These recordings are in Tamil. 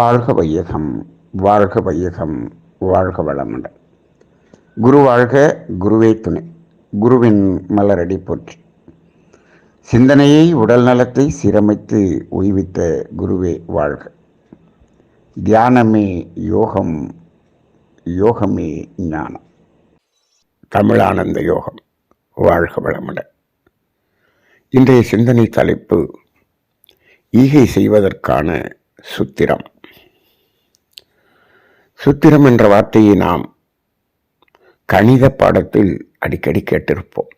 வாழ்க வையகம் வாழ்க வையகம் வாழ்க வளமுடன். குரு வாழ்க குருவே துணை. குருவின் மலரடி போற்றி. சிந்தனையை உடல் நலத்தை சீரமைத்து உய்வித்த குருவே வாழ்க. தியானமே யோகம் யோகமே ஞானம். தமிழானந்த யோகம் வாழ்க வளமுடன். இன்றைய சிந்தனை தலைப்பு ஈகை செய்வதற்கான சுத்திரம். சுத்திரம் என்ற வார்த்தையை நாம் கணித பாடத்தில் அடிக்கடி கேட்டிருப்போம்.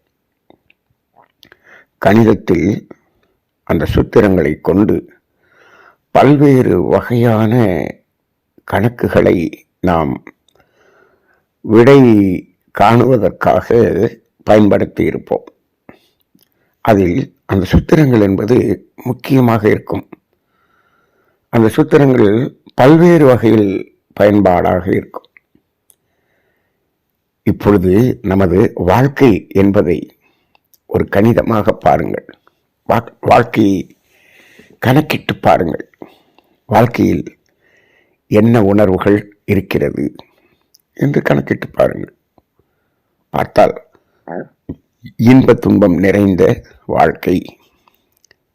கணிதத்தில் அந்த சூத்திரங்களை கொண்டு பல்வேறு வகையான கணக்குகளை நாம் விடை காணுவதற்காக பயன்படுத்தி இருப்போம். அதில் அந்த சூத்திரங்கள் என்பது முக்கியமாக இருக்கும். அந்த சூத்திரங்கள் பல்வேறு வகையில் பயன்பாடாக இருக்கும். இப்பொழுது நமது வாழ்க்கை என்பதை ஒரு கணிதமாக பாருங்கள். வா- வாழ்க்கையை கணக்கிட்டு பாருங்கள். வாழ்க்கையில் என்ன உணர்வுகள் இருக்கிறது என்று கணக்கிட்டு பாருங்கள். பார்த்தால் இன்ப துன்பம் நிறைந்த வாழ்க்கை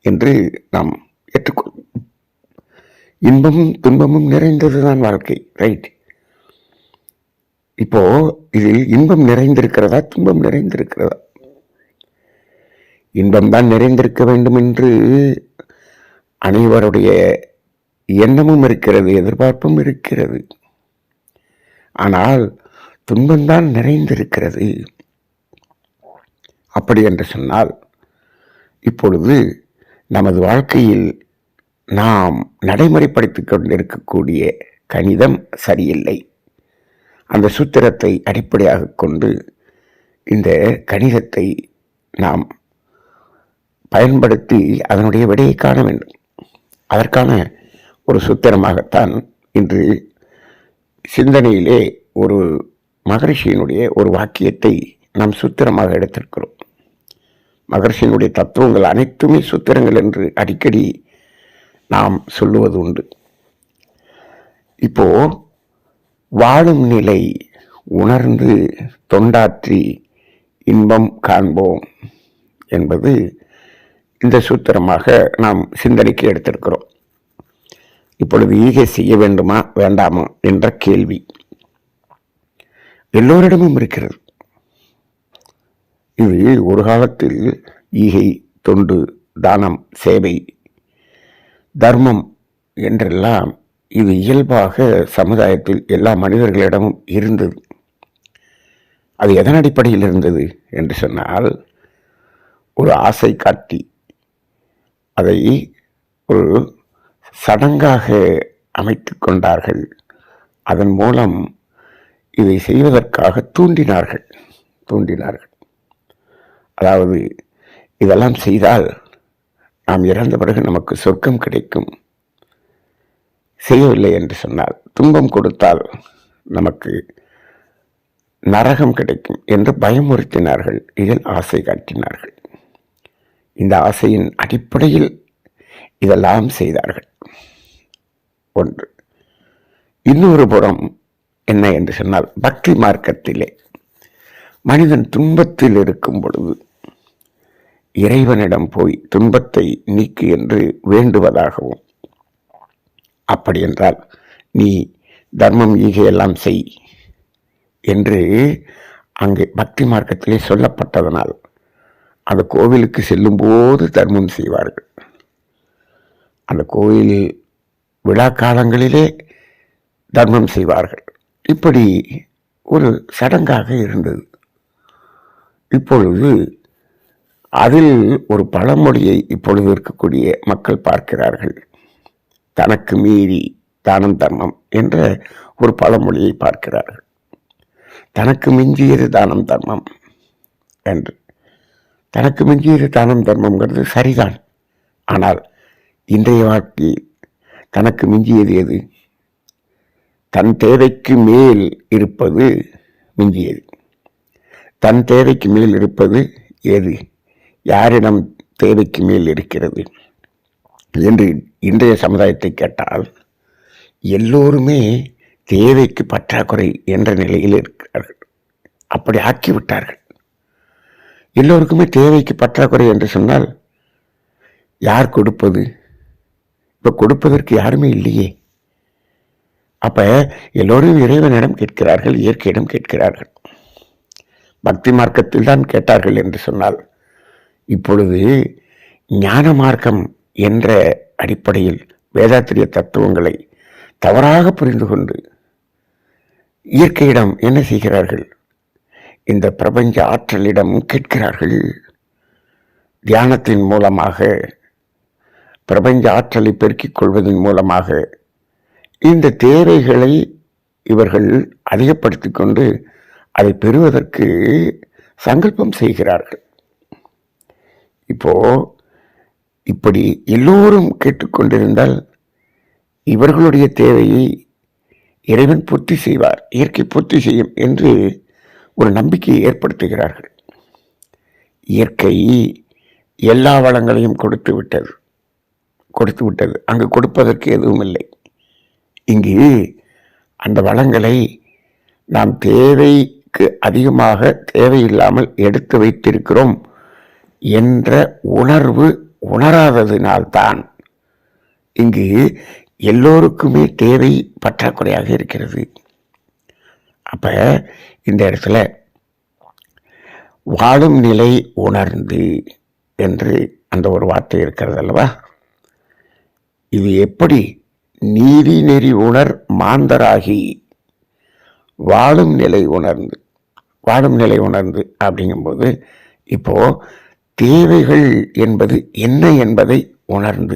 என்று நாம் ஏற்றுக்கொள் இன்பமும் துன்பமும் நிறைந்ததுதான் வாழ்க்கை ரைட் இப்போ இதில் இன்பம் நிறைந்திருக்கிறதா துன்பம் நிறைந்திருக்கிறதா? இன்பம் தான் நிறைந்திருக்க வேண்டும் என்று அனைவருடைய எண்ணமும் இருக்கிறது எதிர்பார்ப்பும் இருக்கிறது. ஆனால் துன்பம்தான் நிறைந்திருக்கிறது. அப்படி என்று சொன்னால் இப்பொழுது நமது வாழ்க்கையில் நாம் நடைமுறைப்படுத்திக் கொண்டிருக்கக்கூடிய கணிதம் சரியில்லை. அந்த சூத்திரத்தை அடிப்படையாக கொண்டு இந்த கணிதத்தை நாம் பயன்படுத்தி அதனுடைய விடையை காண வேண்டும். அதற்கான ஒரு சூத்திரமாகத்தான் இன்று சிந்தனையிலே ஒரு மகரிஷியினுடைய ஒரு வாக்கியத்தை நாம் சூத்திரமாக எடுத்திருக்கிறோம். மகர்ஷியினுடைய தத்துவங்கள் அனைத்துமே சூத்திரங்கள் என்று அடிக்கடி நாம் சொல்லுவது உண்டு இப்போ வாழும் நிலை உணர்ந்து தொண்டாற்றி இன்பம் காண்போம் என்பது இந்த சூத்திரமாக நாம் சிந்தனைக்கு எடுத்திருக்கிறோம். இப்பொழுது ஈகை செய்ய வேண்டுமா வேண்டாமா என்ற கேள்வி. எல்லோரிடமும் இருக்கிறது. இது ஒரு காலத்தில் ஈகை தொண்டு தானம் சேவை தர்மம் என்றெல்லாம் இது இயல்பாக சமுதாயத்தில் எல்லா மனிதர்களிடமும் இருந்தது. அது எதன் அடிப்படையில் இருந்தது என்று சொன்னால் ஒரு ஆசை காட்டி அதை ஒரு சடங்காக அமைத்து கொண்டார்கள். அதன் மூலம் இதை செய்வதற்காக தூண்டினார்கள் தூண்டினார்கள். அதாவது இதெல்லாம் செய்தால் நாம் இறந்த பிறகு நமக்கு சொர்க்கம் கிடைக்கும். செய்யவில்லை என்று சொன்னால் துன்பம் கொடுத்தால் நமக்கு நரகம் கிடைக்கும் என்று பயமுறுத்தினார்கள். இதில் ஆசை காட்டினார்கள். இந்த ஆசையின் அடிப்படையில் இதெல்லாம் செய்தார்கள். ஒன்று இன்னொரு புறம் என்ன என்று சொன்னால் பக்தி மார்க்கத்திலே மனிதன் துன்பத்தில் இருக்கும் பொழுது இறைவனிடம் போய் துன்பத்தை நீக்கு என்று வேண்டுவதாகவும். அப்படியென்றால் நீ தர்மம் ஈகையெல்லாம் செய் என்று அங்கே பக்தி மார்க்கத்திலே சொல்லப்பட்டதனால் அந்த கோவிலுக்கு செல்லும்போது தர்மம் செய்வார்கள். அந்த கோவில் விழா காலங்களிலே தர்மம் செய்வார்கள். இப்படி ஒரு சடங்காக இருந்தது. இப்பொழுது அதில் ஒரு பழமொழியை இப்பொழுது இருக்கக்கூடிய மக்கள் பார்க்கிறார்கள். தனக்கு மீறி தானம் தர்மம் என்ற ஒரு பழமொழியை பார்க்கிறார்கள். தனக்கு மிஞ்சியது தானம் தர்மம் என்று. தனக்கு மிஞ்சியது தானம் தர்மம்ங்கிறது சரிதான். ஆனால் இன்றைய வாழ்க்கையில் தனக்கு மிஞ்சியது எது? தன் தேவைக்கு மேல் இருப்பது மிஞ்சியது. தன் தேவைக்கு மேல் இருப்பது எது? யாரிடம் தேவைக்கு மேல் இருக்கிறது என்று இன்றைய சமுதாயத்தை கேட்டால் எல்லோருமே தேவைக்கு பற்றாக்குறை என்ற நிலையில் இருக்கிறார்கள். அப்படி ஆக்கிவிட்டார்கள். எல்லோருக்குமே தேவைக்கு பற்றாக்குறை என்று சொன்னால் யார் கொடுப்பது? இப்போ கொடுப்பதற்கு யாருமே இல்லையே. அப்போ எல்லோரும் இறைவனிடம் கேட்கிறார்கள் இயற்கையிடம் கேட்கிறார்கள். பக்தி மார்க்கத்தில் தான் கேட்டார்கள் என்று சொன்னால் இப்பொழுது ஞான மார்க்கம் என்ற அடிப்படையில் வேதாத்திரிய தத்துவங்களை தவறாக புரிந்து கொண்டு இயற்கையிடம் என்ன செய்கிறார்கள்? இந்த பிரபஞ்ச ஆற்றலிடம் கேட்கிறார்கள். தியானத்தின் மூலமாக பிரபஞ்ச ஆற்றலை பெருக்கிக் கொள்வதன் மூலமாக இந்த தேவைகளை இவர்கள் அதிகப்படுத்திக் கொண்டு அதை பெறுவதற்கு சங்கல்பம் செய்கிறார்கள். இப்போ இப்படி எல்லோரும் கேட்டுக்கொண்டிருந்தால் இவர்களுடைய தேவையை இறைவன் பூர்த்தி செய்வார் இயற்கை பூர்த்தி செய்யும் என்று ஒரு நம்பிக்கையை ஏற்படுத்துகிறார்கள். இயற்கை எல்லா வளங்களையும் கொடுத்து விட்டது கொடுத்து விட்டது. அங்கு கொடுப்பதற்கு எதுவும் இல்லை. இங்கு அந்த வளங்களை நாம் தேவைக்கு அதிகமாக தேவையில்லாமல் எடுத்து வைத்திருக்கிறோம். என்ற உணர்வு உணராததினால்தான் இங்கு எல்லோருக்குமே தேவை பற்றாக்குறையாக இருக்கிறது. அப்போ இந்த இடத்துல வாழும் நிலை உணர்ந்து என்று அந்த ஒரு வார்த்தை இருக்கிறது அல்லவா? இது எப்படி நீதி நெறி உணர் மாந்தராகி வாழும் நிலை உணர்ந்து வாழும் நிலை உணர்ந்து அப்படிங்கும்போது இப்போது தேவைகள் என்பது என்ன என்பதை உணர்ந்து.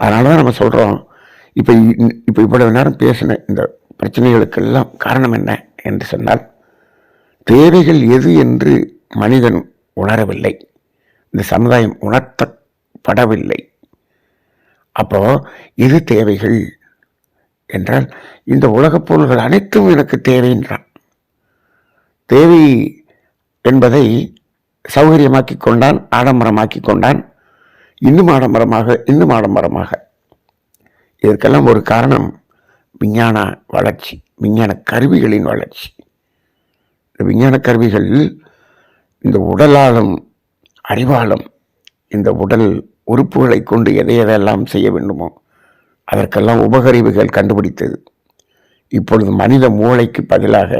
அதனால தான் நம்ம சொல்கிறோம் இப்போ இப்போ இவ்வளவு நேரம் பேசின இந்த பிரச்சனைகளுக்கெல்லாம் காரணம் என்ன என்று சொன்னால் தேவைகள் எது என்று மனிதன் உணரவில்லை. இந்த சமுதாயம் உணர்த்தப்படவில்லை. அப்போ இது தேவைகள் என்றால் இந்த உலகப் பொருள்கள் அனைத்தும் எனக்கு தேவைன்றான் தேவை என்பதை சௌகரியமாக்கி கொண்டான் ஆடம்பரமாக்கி கொண்டான் இன்னும் ஆடம்பரமாக இன்னும் ஆடம்பரமாக. இதற்கெல்லாம் ஒரு காரணம் விஞ்ஞான வளர்ச்சி விஞ்ஞான கருவிகளின் வளர்ச்சி. இந்த விஞ்ஞான கருவிகள் இந்த உடலாலும் அறிவாலும் இந்த உடல் உறுப்புகளை கொண்டு எதை எதையெல்லாம் செய்ய வேண்டுமோ அதற்கெல்லாம் உபகருவிகள் கண்டுபிடித்தது. இப்பொழுது மனித மூளைக்கு பதிலாக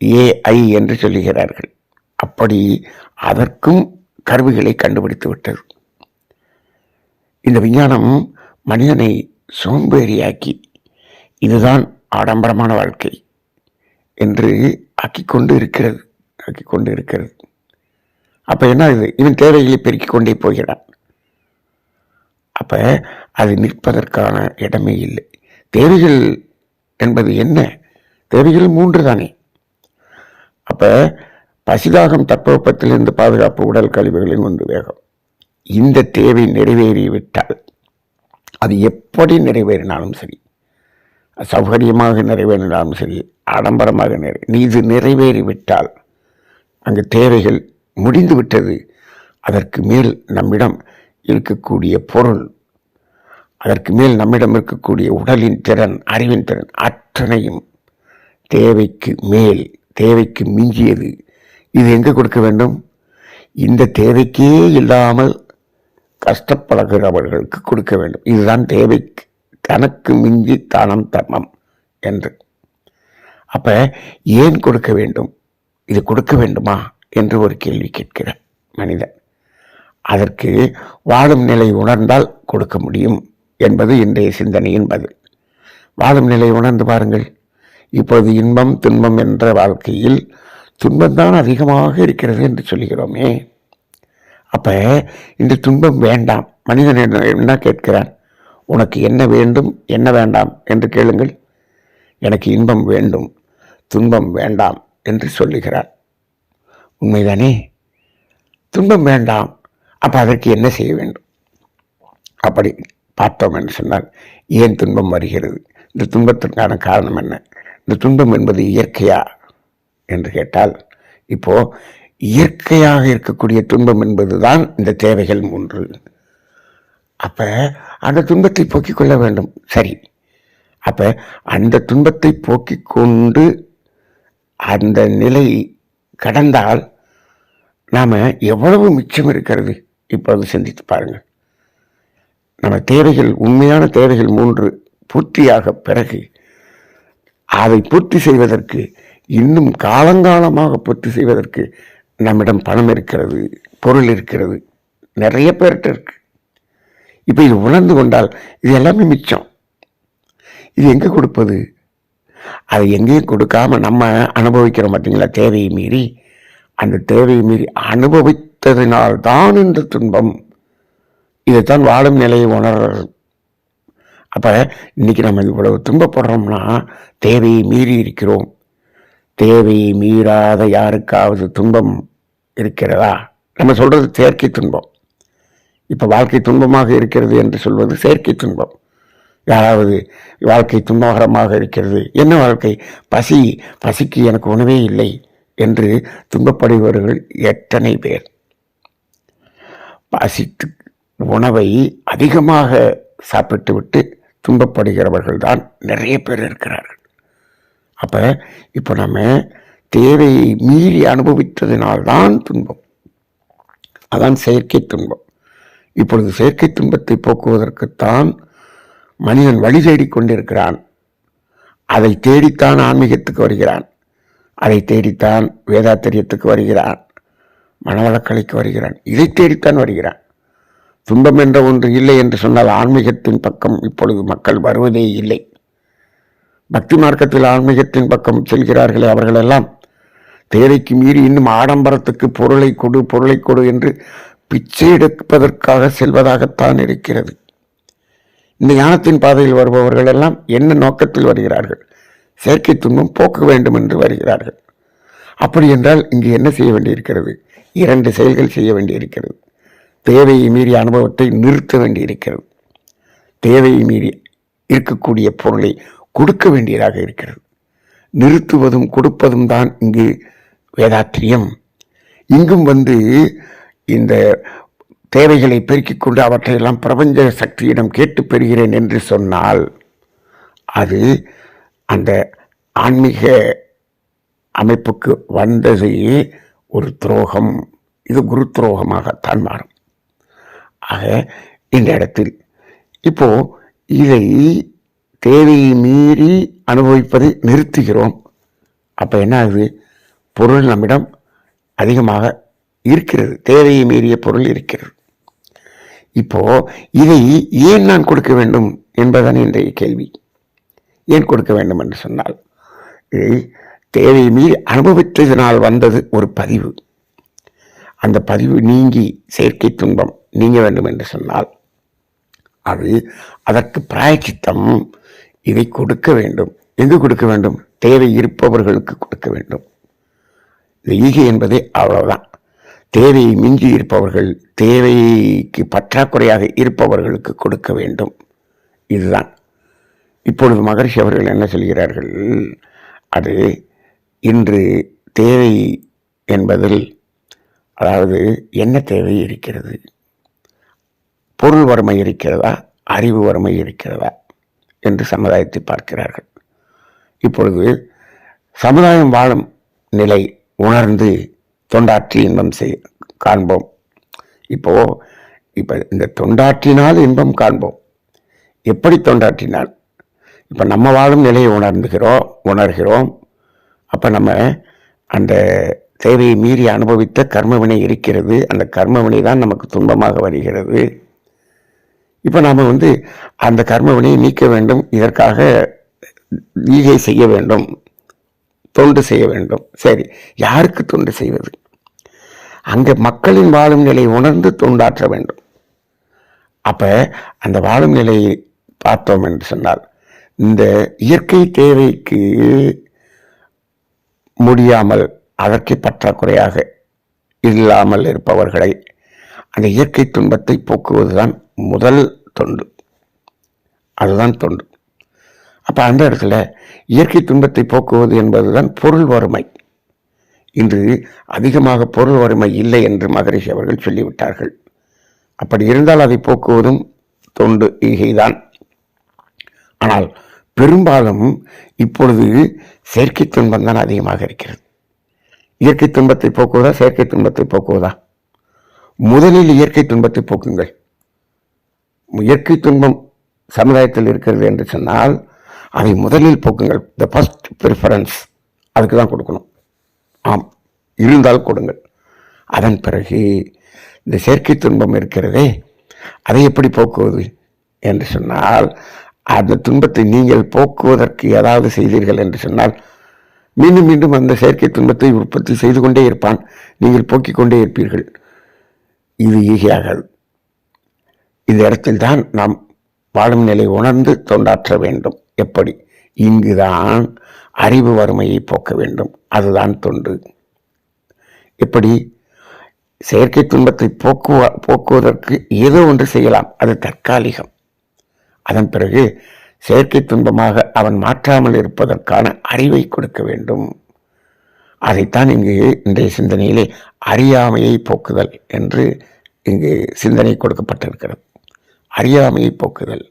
ஏஐ என்று சொல்லுகிறார்கள். அப்படி அதற்கும் கருவிகளை கண்டுபிடித்து விட்டது. இந்த விஞ்ஞானம் மனிதனை சோம்பேறியாக்கி இதுதான் ஆடம்பரமான வாழ்க்கை என்று ஆக்கிக்கொண்டு இருக்கிறது ஆக்கி கொண்டு இருக்கிறது. அப்ப என்ன இது இவன் தேவைகளை பெருக்கிக் கொண்டே போகிறான். அப்ப அது நிற்பதற்கான இடமே இல்லை. தேவைகள் என்பது என்ன? தேவைகள் மூன்று தானே. அப்ப பசிதாகம் தட்பவெப்பத்திலிருந்து பாதுகாப்பு உடல் கழிவுகளின் ஒன்று வேகம். இந்த தேவை நிறைவேறிவிட்டால் அது எப்படி நிறைவேறினாலும் சரி சௌகரியமாக நிறைவேறினாலும் சரி ஆடம்பரமாக நிறை இது நிறைவேறிவிட்டால் அங்கு தேவைகள் முடிந்து விட்டது அதற்கு மேல் நம்மிடம் இருக்கக்கூடிய பொருள் அதற்கு மேல் நம்மிடம் இருக்கக்கூடிய உடலின் திறன் அறிவின் திறன் அத்தனையும் தேவைக்கு மேல் தேவைக்கு மிஞ்சியது. இது எங்கே கொடுக்க வேண்டும்? இந்த தேவைக்கே இல்லாமல் கஷ்டப்படுகிறவர்களுக்கு கொடுக்க வேண்டும். இதுதான் தேவை. தனக்கு மிஞ்சி தானம் தர்மம் என்று. அப்போ ஏன் கொடுக்க வேண்டும்? இது கொடுக்க வேண்டுமா என்று ஒரு கேள்வி கேட்கிறார் மனிதன். அதற்கு வாழும் நிலை உணர்ந்தால் கொடுக்க முடியும் என்பது இன்றைய சிந்தனையின் பதில். வாழும் நிலை உணர்ந்து பாருங்கள். இப்பொழுது இன்பம் துன்பம் என்ற வாழ்க்கையில் துன்பம்தான் அதிகமாக இருக்கிறது என்று சொல்கிறோமே அப்போ இந்த துன்பம் வேண்டாம். மனிதன் என்ன என்ன கேட்கிறான்? உனக்கு என்ன வேண்டும் என்ன வேண்டாம் என்று கேளுங்கள். எனக்கு இன்பம் வேண்டும் துன்பம் வேண்டாம் என்று சொல்லுகிறார் உண்மைதானே? துன்பம் வேண்டாம். அப்போ அதற்கு என்ன செய்ய வேண்டும்? அப்படி பார்த்தோம் என்று சொன்னால் ஏன் துன்பம் வருகிறது? இந்த துன்பத்திற்கான காரணம் என்ன? இந்த துன்பம் என்பது இயற்கையா? என்று கேட்டால் இப்போ இயற்கையாக இருக்கக்கூடிய துன்பம் என்பதுதான் இந்த தேவைகள் மூன்று. அப்ப அந்த துன்பத்தை போக்கிக் கொள்ள வேண்டும். சரி. அப்ப அந்த துன்பத்தை போக்கிக் கொண்டு அந்த நிலை கடந்தால் நாம எவ்வளவு மிச்சம் இருக்கிறது? இப்பொழுது சிந்தித்து பாருங்கள். நம்ம தேவைகள் உண்மையான தேவைகள் மூன்று பூர்த்தியாக பிறகு அதை பூர்த்தி செய்வதற்கு இன்னும் காலங்காலமாக பூர்த்தி செய்வதற்கு நம்மிடம் பணம் இருக்கிறது பொருள் இருக்கிறது நிறைய பேர்கிட்ட இருக்கு. இப்போ இது உணர்ந்து கொண்டால் இது எல்லாமே மிச்சம். இது எங்கே கொடுப்பது? அதை எங்கேயும் கொடுக்காம நம்ம அனுபவிக்கிறோம் பார்த்தீங்களா தேவையை மீறி. அந்த தேவையை மீறி அனுபவித்ததினால்தான் இந்த துன்பம். இதைத்தான் வாழும் நிலையை உணர்றது அப்போ இன்னைக்கு நம்ம இவ்வளவு துன்பப்படுறோம்னா தேவையை மீறி இருக்கிறோம். தேவையை மீறாத யாருக்காவது துன்பம் இருக்கிறதா? நம்ம சொல்கிறது செயற்கை துன்பம். இப்போ வாழ்க்கை துன்பமாக இருக்கிறது என்று சொல்வது செயற்கை துன்பம். யாராவது வாழ்க்கை துன்பகரமாக இருக்கிறது. என்ன வாழ்க்கை? பசி. பசிக்கு எனக்கு உணவே இல்லை என்று துன்பப்படுபவர்கள் எத்தனை பேர்? பசித்து உணவை அதிகமாக சாப்பிட்டு விட்டு துன்பப்படுகிறவர்கள் தான் நிறைய பேர் இருக்கிறார்கள். அப்போ இப்போ நம்ம தேவையை மீறி அனுபவித்ததினால்தான் துன்பம். அதான் செயற்கை துன்பம். இப்பொழுது செயற்கை துன்பத்தை போக்குவதற்குத்தான் மனிதன் வழி தேடிக் கொண்டிருக்கிறான். அதை தேடித்தான் ஆன்மீகத்துக்கு வருகிறான். அதை தேடித்தான் வேதாத்திரியத்துக்கு வருகிறான். மனவளக்கலைக்கு வருகிறான். இதை தேடித்தான் வருகிறான். துன்பம் என்ற ஒன்று இல்லை என்று சொன்னால் ஆன்மீகத்தின் பக்கம் இப்பொழுது மக்கள் வருவதே இல்லை. பக்தி மார்க்கத்தில் ஆன்மீகத்தின் பக்கம் செல்கிறார்களே அவர்களெல்லாம். தேவைக்கு மீறி இன்னும் ஆடம்பரத்துக்கு பொருளை கொடு பொருளை கொடு என்று பிச்சை எடுப்பதற்காக செல்வதாகத்தான் இருக்கிறது. இந்த ஞானத்தின் பாதையில் வருபவர்கள் எல்லாம் என்ன நோக்கத்தில் வருகிறார்கள்? செயற்கை துன்பம் போக்க வேண்டும் என்று வருகிறார்கள். அப்படி என்றால் இங்கு என்ன செய்ய வேண்டியிருக்கிறது? இரண்டு செயல்கள் செய்ய வேண்டியிருக்கிறது. தேவையை மீறிய அனுபவத்தை நிறுத்த வேண்டியிருக்கிறது. தேவையை மீறி இருக்கக்கூடிய பொருளை கொடுக்க வேண்டியதாக இருக்கிறது. நிறுத்துவதும் கொடுப்பதும் தான் இங்கு வேதாத்திரியம். இங்கும் வந்து இந்த தேவைகளை பெருக்கிக் கொண்டு அவற்றையெல்லாம் பிரபஞ்ச சக்தியிடம் கேட்டு பெறுகிறேன் என்று சொன்னால் அது அந்த ஆன்மீக அமைப்புக்கு வந்தது ஒரு துரோகம். இது குரு துரோகமாகத்தான் மாறும். ஆக இந்த இடத்தில் இப்போது இதை தேவையை மீறி அனுபவிப்பதை நிறுத்துகிறோம். அப்போ என்ன ஆகுது? பொருள் நம்மிடம் அதிகமாக இருக்கிறது. தேவையை மீறிய பொருள் இருக்கிறது. இப்போ இதை ஏன் நான் கொடுக்க வேண்டும் என்பதுதான் இன்றைய கேள்வி. ஏன் கொடுக்க வேண்டும் என்று சொன்னால் இதை தேவையை மீறி அனுபவித்ததினால் வந்தது ஒரு பதிவு. அந்த பதிவு நீங்கி செயற்கை துன்பம் நீங்க வேண்டும் என்று சொன்னால் அது அதற்கு பிராயச்சித்தம். இதை கொடுக்க வேண்டும். எங்கு கொடுக்க வேண்டும்? தேவை இருப்பவர்களுக்கு கொடுக்க வேண்டும். இந்த ஈகை என்பதே அவ்வளவுதான். தேவையை மிஞ்சி இருப்பவர்கள் தேவைக்கு பற்றாக்குறையாக இருப்பவர்களுக்கு கொடுக்க வேண்டும். இதுதான். இப்பொழுது மகர்ஷி அவர்கள் என்ன சொல்கிறார்கள்? அது இன்று தேவை என்பதில் அதாவது என்ன தேவை இருக்கிறது? பொருள் வறுமை இருக்கிறதா? அறிவு வறுமை இருக்கிறதா? என்று சமுதாயத்தை பார்க்கிறார்கள். இப்பொழுது சமுதாயம் வாழும் நிலை உணர்ந்து தொண்டாற்றி இன்பம் செய் காண்போம். இப்போ இப்போ இந்த தொண்டாற்றினால் இன்பம் காண்போம். எப்படி தொண்டாற்றினால்? இப்போ நம்ம வாழும் நிலையை உணர்ந்துகிறோம் உணர்கிறோம். அப்போ நம்ம அந்த தேவையை மீறி அனுபவித்த கர்மவினை இருக்கிறது. அந்த கர்மவினை தான் நமக்கு துன்பமாக வருகிறது. இப்போ நாம் வந்து அந்த கர்மவினையை நீக்க வேண்டும். இதற்காக ஈகை செய்ய வேண்டும். தொண்டு செய்ய வேண்டும். சரி யாருக்கு தொண்டு செய்வது? அங்கே மக்களின் வாழும் நிலையை உணர்ந்து தொண்டாற்ற வேண்டும். அப்போ அந்த வாழும் நிலையை பார்த்தோம் என்று சொன்னால் இந்த இயற்கை தேவைக்கு முடியாமல் அதற்கு பற்றாக்குறையாக இல்லாமல் இருப்பவர்களை அந்த இயற்கை துன்பத்தை போக்குவதுதான் முதல் தொண்டு. அதுதான் தொண்டு. அப்போ அந்த இடத்துல இயற்கை துன்பத்தை போக்குவது என்பதுதான் பொருள் வறுமை. இன்று அதிகமாக பொருள் வறுமை இல்லை என்று மகரிஷி அவர்கள் சொல்லிவிட்டார்கள். அப்படி இருந்தால் அதை போக்குவதும் தொண்டு ஈகைதான் ஆனால் பெரும்பாலும் இப்பொழுது செயற்கை துன்பம் தான் அதிகமாக இருக்கிறது. இயற்கை துன்பத்தை போக்குவதா செயற்கை துன்பத்தை போக்குவதா? முதலில் இயற்கை துன்பத்தை போக்குங்கள். இயற்கை துன்பம் சமுதாயத்தில் இருக்கிறது என்று சொன்னால் அதை முதலில் போக்குங்கள். த ஃபஸ்ட் ப்ரிஃபரன்ஸ் அதுக்கு தான் கொடுக்கணும். ஆம் இருந்தால் கொடுங்கள். அதன் பிறகு இந்த செயற்கை துன்பம் இருக்கிறதே அதை எப்படி போக்குவது என்று சொன்னால் அந்த துன்பத்தை நீங்கள் போக்குவதற்கு ஏதாவது செய்தீர்கள் என்று சொன்னால் மீண்டும் மீண்டும் அந்த செயற்கை துன்பத்தை உற்பத்தி செய்து கொண்டே இருப்பான். நீங்கள் போக்கிக் கொண்டே இருப்பீர்கள். இது ஈகையாகாது இந்த இடத்தில் தான் நாம் வாழும் நிலை உணர்ந்து தொண்டாற்ற வேண்டும். எப்படி? இங்குதான் அறிவு வறுமையை போக்க வேண்டும். அதுதான் தொண்டு. எப்படி? செயற்கை துன்பத்தை போக்குவ போக்குவதற்கு ஏதோ ஒன்று செய்யலாம். அது தற்காலிகம். அதன் பிறகு செயற்கை துன்பமாக அவன் மாற்றாமல் இருப்பதற்கான அறிவை கொடுக்க வேண்டும். அதைத்தான் இங்கு இன்றைய சிந்தனையிலே அறியாமையை போக்குதல் என்று இங்கு சிந்தனை கொடுக்கப்பட்டிருக்கிறது. அறியாமையை போக்குதல்.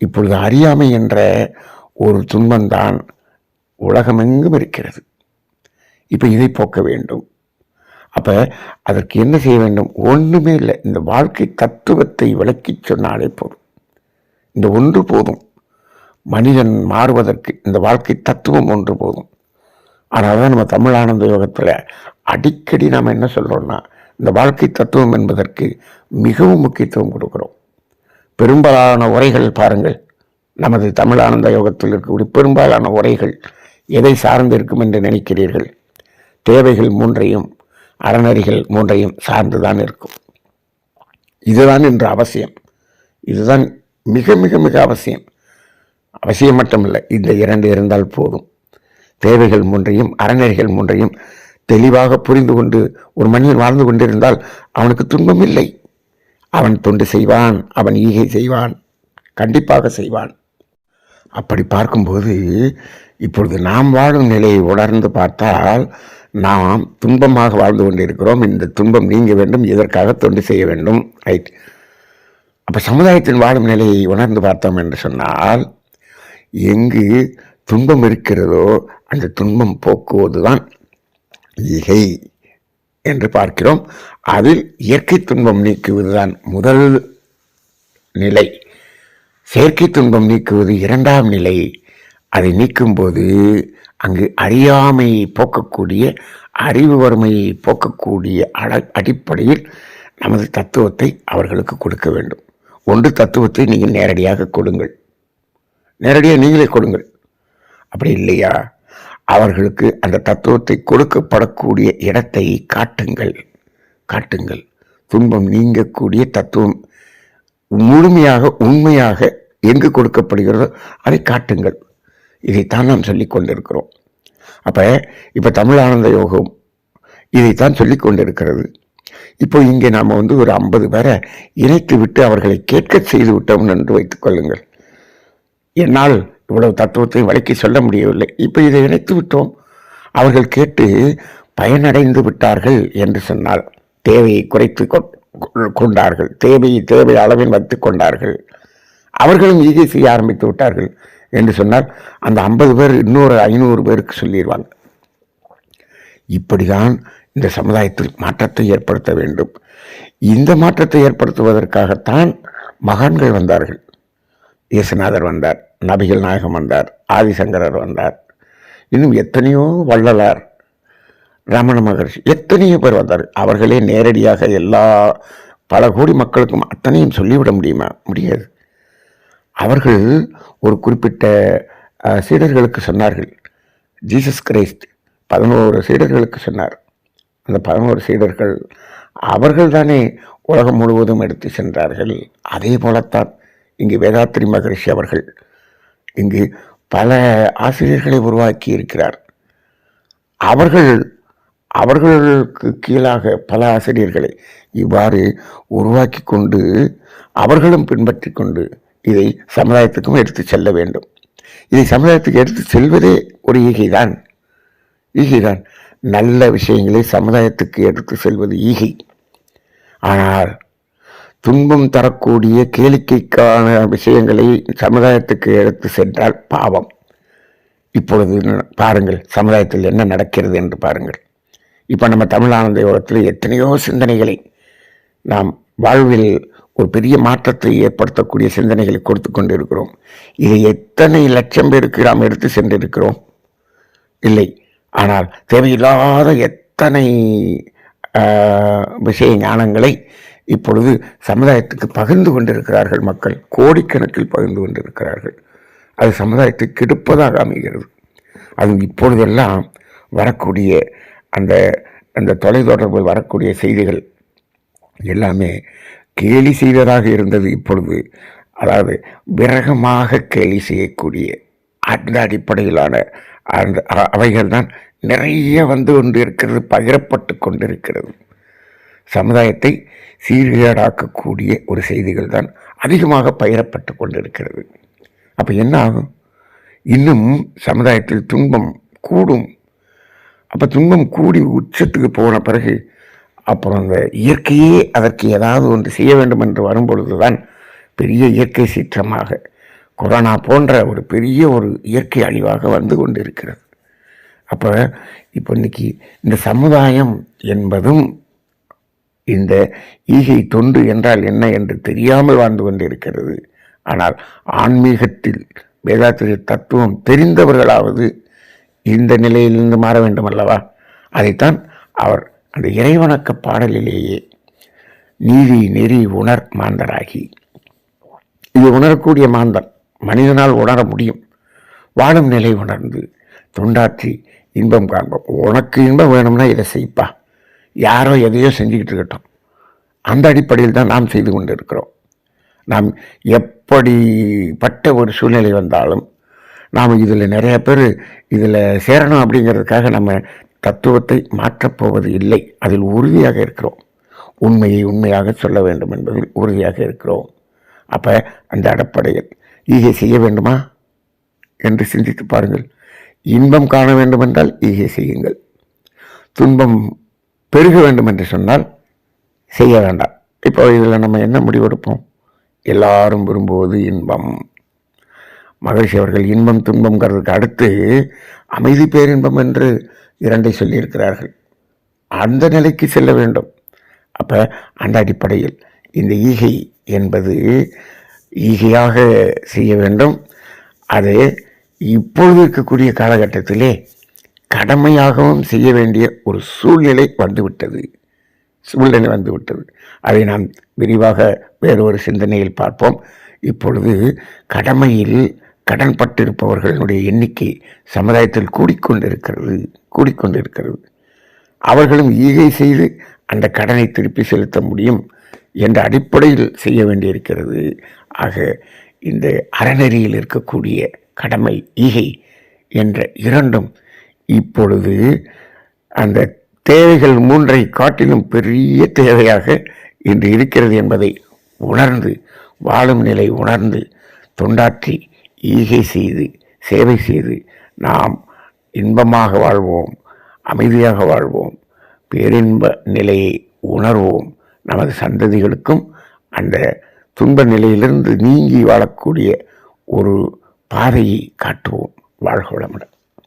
இப்பொழுது அறியாமை என்ற ஒரு துன்பம்தான் உலகமெங்கும் இருக்கிறது. இப்போ இதை போக்க வேண்டும். அப்போ அதற்கு என்ன செய்ய வேண்டும்? ஒன்றுமே இல்லை. இந்த வாழ்க்கை தத்துவத்தை விளக்கிச் சொன்னாலே போதும். இந்த ஒன்று போதும். மனிதன் மாறுவதற்கு இந்த வாழ்க்கை தத்துவம் ஒன்று போதும். அதனால தான் நம்ம தமிழ் ஆனந்த யோகத்தில் அடிக்கடி நாம் என்ன சொல்கிறோம்னா இந்த வாழ்க்கை தத்துவம் என்பதற்கு மிகவும் முக்கியத்துவம் கொடுக்குறோம். பெரும்பாலான உரைகள் பாருங்கள். நமது தமிழானந்த யோகத்தில் இருக்கக்கூடிய பெரும்பாலான உரைகள் எதை சார்ந்து இருக்கும் என்று நினைக்கிறீர்கள்? தேவைகள் மூன்றையும் அறநெறிகள் மூன்றையும் சார்ந்துதான் இருக்கும். இதுதான் இன்று அவசியம். இதுதான் மிக மிக மிக அவசியம். அவசியம் மட்டுமில்லை இந்த இரண்டு இருந்தால் போதும். தேவைகள் மூன்றையும் அறநெறிகள் மூன்றையும் தெளிவாக புரிந்து கொண்டு ஒரு மனிதன் வாழ்ந்து கொண்டிருந்தால் அவனுக்கு துன்பம் இல்லை. அவன் தொண்டு செய்வான் அவன் ஈகை செய்வான் கண்டிப்பாக செய்வான். அப்படி பார்க்கும்போது இப்பொழுது நாம் வாழும் நிலையை உணர்ந்து பார்த்தால் நாம் துன்பமாக வாழ்ந்து கொண்டிருக்கிறோம். இந்த துன்பம் நீங்க வேண்டும் இதற்காக தொண்டு செய்ய வேண்டும்? ரைட் அப்போ சமுதாயத்தின் வாழும் நிலையை உணர்ந்து பார்த்தோம் என்று சொன்னால் எங்கு துன்பம் இருக்கிறதோ அந்த துன்பம் போக்குவதுதான் ஈகை. என்று பார்க்கிறோம். அதில் இயற்கை துன்பம் நீக்குவதுதான் முதல் நிலை. செயற்கை துன்பம் நீக்குவது இரண்டாம் நிலை. அதை நீக்கும்போது அங்கு அறியாமையை போக்கக்கூடிய அறிவு வறுமையை போக்கக்கூடிய அட அடிப்படையில் நமது தத்துவத்தை அவர்களுக்கு கொடுக்க வேண்டும். ஒன்று தத்துவத்தை நீங்கள் நேரடியாக கொடுங்கள். நேரடியாக நீங்களே கொடுங்கள். அப்படி இல்லையா? அவர்களுக்கு அந்த தத்துவத்தை கொடுக்கப்படக்கூடிய இடத்தை காட்டுங்கள். காட்டுங்கள். துன்பம் நீங்கக்கூடிய தத்துவம் முழுமையாக உண்மையாக எங்கு கொடுக்கப்படுகிறதோ அதை காட்டுங்கள். இதைத்தான் நாம் சொல்லி கொண்டிருக்கிறோம். அப்போ இப்போ தமிழ் ஆனந்த யோகம் இதைத்தான் சொல்லி கொண்டிருக்கிறது. இப்போ இங்கே நாம் வந்து ஒரு ஐம்பது பேரை இணைத்து விட்டு அவர்களை கேட்க செய்து விட்டோம் என்று வைத்துக் கொள்ளுங்கள். என்னால் இவ்வளவு தத்துவத்தை வழக்கி சொல்ல முடியவில்லை. இப்போ இதை இணைத்து விட்டோம். அவர்கள் கேட்டு பயனடைந்து விட்டார்கள் என்று சொன்னால் தேவையை குறைத்து கொண்டார்கள். தேவையை தேவை அளவில் வைத்துக் கொண்டார்கள். அவர்களும் ஈகை செய்ய ஆரம்பித்து விட்டார்கள் என்று சொன்னால் அந்த ஐம்பது பேர் இன்னொரு ஐநூறு பேருக்கு சொல்லிடுவாங்க. இப்படிதான் இந்த சமுதாயத்தில் மாற்றத்தை ஏற்படுத்த வேண்டும். இந்த மாற்றத்தை ஏற்படுத்துவதற்காகத்தான் மகான்கள் வந்தார்கள். இயேசுநாதர் வந்தார் நபிகள் நாயகம் வந்தார் ஆதிசங்கரர் வந்தார். இன்னும் எத்தனையோ வள்ளலார் ரமண மகர்ஷி எத்தனையோ பேர் வந்தார். அவர்களே நேரடியாக எல்லா பல கோடி மக்களுக்கும் அத்தனையும் சொல்லிவிட முடியுமா? முடியாது. அவர்கள் ஒரு குறிப்பிட்ட சீடர்களுக்கு சொன்னார்கள். ஜீசஸ் கிரைஸ்ட் பதினோரு சீடர்களுக்கு சொன்னார். அந்த பதினோரு சீடர்கள் அவர்கள் தானே உலகம் முழுவதும் எடுத்து சென்றார்கள். அதே போலத்தான் இங்கு வேதாத்திரி மகரிஷி அவர்கள் இங்கு பல ஆசிரியர்களை உருவாக்கி இருக்கிறார். அவர்கள் அவர்களுக்கு கீழாக பல ஆசிரியர்களை இவ்வாறு உருவாக்கி கொண்டு அவர்களும் பின்பற்றி கொண்டு இதை சமுதாயத்துக்கும் எடுத்து செல்ல வேண்டும். இதை சமுதாயத்துக்கு எடுத்து செல்வதே ஒரு ஈகைதான். ஈகைதான் நல்ல விஷயங்களை சமுதாயத்துக்கு எடுத்து செல்வது ஈகை. ஆனால் துன்பம் தரக்கூடிய கேளிக்கைக்கான விஷயங்களை சமுதாயத்துக்கு எடுத்து சென்றால் பாவம். இப்பொழுது பாருங்கள் சமுதாயத்தில் என்ன நடக்கிறது என்று பாருங்கள். இப்போ நம்ம தமிழானந்த யோகத்தில் எத்தனையோ சிந்தனைகளை நாம் வாழ்வில் ஒரு பெரிய மாற்றத்தை ஏற்படுத்தக்கூடிய சிந்தனைகளை கொடுத்து கொண்டு இருக்கிறோம் இதை எத்தனை லட்சம் பேருக்கு நாம் எடுத்து சென்றிருக்கிறோம்? இல்லை. ஆனால் தேவையில்லாத எத்தனை விஷய ஞானங்களை இப்பொழுது சமுதாயத்துக்கு பகிர்ந்து கொண்டிருக்கிறார்கள் மக்கள் கோடிக்கணக்கில் பகிர்ந்து கொண்டிருக்கிறார்கள். அது சமுதாயத்தை கெடுப்பதாக அமைகிறது. அது இப்பொழுதெல்லாம் வரக்கூடிய அந்த அந்த தொலைத்தொடர்பில் வரக்கூடிய செய்திகள் எல்லாமே கேலி செய்ததாக இருந்தது இப்பொழுது. அதாவது விரகமாக கேலி செய்யக்கூடிய அந்த அடிப்படையிலான அந்த அவைகள் தான் நிறைய வந்து கொண்டு இருக்கிறது பகிரப்பட்டு கொண்டிருக்கிறது. சமுதாயத்தை சீர்கேடாக்கக்கூடிய ஒரு செய்திகள் தான் அதிகமாக பயிரப்பட்டு கொண்டிருக்கிறது. அப்போ என்ன ஆகும்? இன்னும் சமுதாயத்தில் துன்பம் கூடும். அப்போ துன்பம் கூடி உச்சத்துக்கு போன பிறகு அப்புறம் அந்த இயற்கையே அதற்கு ஏதாவது ஒன்று செய்ய வேண்டும் என்று வரும்பொழுது தான் பெரிய இயற்கை சீற்றமாக கொரோனா போன்ற ஒரு பெரிய ஒரு இயற்கை அழிவாக வந்து கொண்டிருக்கிறது. அப்போ இப்போ இன்றைக்கி இந்த சமுதாயம் என்பதும் இந்த ஈகை தொண்டு என்றால் என்ன என்று தெரியாமல் வாழ்ந்து கொண்டிருக்கிறது. ஆனால் ஆன்மீகத்தில் வேதாத்திரிய தத்துவம் தெரிந்தவர்களாவது இந்த நிலையிலிருந்து மாற வேண்டும் அல்லவா அதைத்தான் அவர் அந்த இறைவணக்க பாடலிலேயே நீதி நெறி உணர் மாந்தராகி. இது உணரக்கூடிய மாந்தன் மனிதனால் உணர முடியும். வாழும் நிலை உணர்ந்து தொண்டாற்றி இன்பம் காண்போம். உனக்கு இன்பம் வேணும்னா இதை செய்ப்பா. யாரோ எதையோ செஞ்சுக்கிட்டு இருக்கட்டும் அந்த அடிப்படையில் தான் நாம் செய்து கொண்டிருக்கிறோம். நாம் எப்படிப்பட்ட ஒரு சூழ்நிலை வந்தாலும் நாம் இதில் நிறைய பேர் இதில் சேரணும் அப்படிங்கிறதுக்காக நம்ம தத்துவத்தை மாற்றப் இல்லை. அதில் உறுதியாக இருக்கிறோம். உண்மையை உண்மையாக சொல்ல வேண்டும் என்பதில் உறுதியாக இருக்கிறோம். அப்போ அந்த அடிப்படையில் ஈகை செய்ய வேண்டுமா என்று சிந்தித்து பாருங்கள். இன்பம் காண வேண்டுமென்றால் ஈகை செய்யுங்கள். துன்பம் பெருக வேண்டும் என்று சொன்னால் செய்ய வேண்டாம். இப்போ இதில் நம்ம என்ன முடிவெடுப்போம்? எல்லாரும் விரும்புவது இன்பம். மகிழ்ச்சி அவர்கள் இன்பம் துன்பங்கிறதுக்கு அடுத்து அமைதி பேரின்பம் என்று இரண்டை சொல்லியிருக்கிறார்கள். அந்த நிலைக்கு செல்ல வேண்டும். அப்போ அந்த அடிப்படையில் இந்த ஈகை என்பது ஈகையாக செய்ய வேண்டும். அது இப்பொழுது இருக்கக்கூடிய காலகட்டத்திலே கடமையாகவும் செய்ய வேண்டிய ஒரு சூழ்நிலை வந்துவிட்டது. சூழ்நிலை வந்துவிட்டது. அதை நாம் விரிவாக வேறொரு சிந்தனையில் பார்ப்போம். இப்பொழுது கடமையில் கடன்பட்டிருப்பவர்களுடைய எண்ணிக்கை சமுதாயத்தில் கூடிக்கொண்டிருக்கிறது கூடிக்கொண்டிருக்கிறது. அவர்களும் ஈகை செய்து அந்த கடனை திருப்பி செலுத்த முடியும் என்ற அடிப்படையில் செய்ய வேண்டியிருக்கிறது. ஆக இந்த அறநெறியில் இருக்கக்கூடிய கடமை ஈகை என்ற இரண்டும் இப்பொழுது அந்த தேவைகள் மூன்றை காட்டிலும் பெரிய தேவையாக இன்று இருக்கிறது என்பதை உணர்ந்து வாழும் நிலை உணர்ந்து தொண்டாற்றி ஈகை செய்து சேவை செய்து நாம் இன்பமாக வாழ்வோம் அமைதியாக வாழ்வோம் பேரின்ப நிலையை உணர்வோம். நமது சந்ததிகளுக்கும் அந்த துன்ப நிலையிலிருந்து நீங்கி வாழக்கூடிய ஒரு பாதையை காட்டுவோம். வாழ்க வளமுடன்.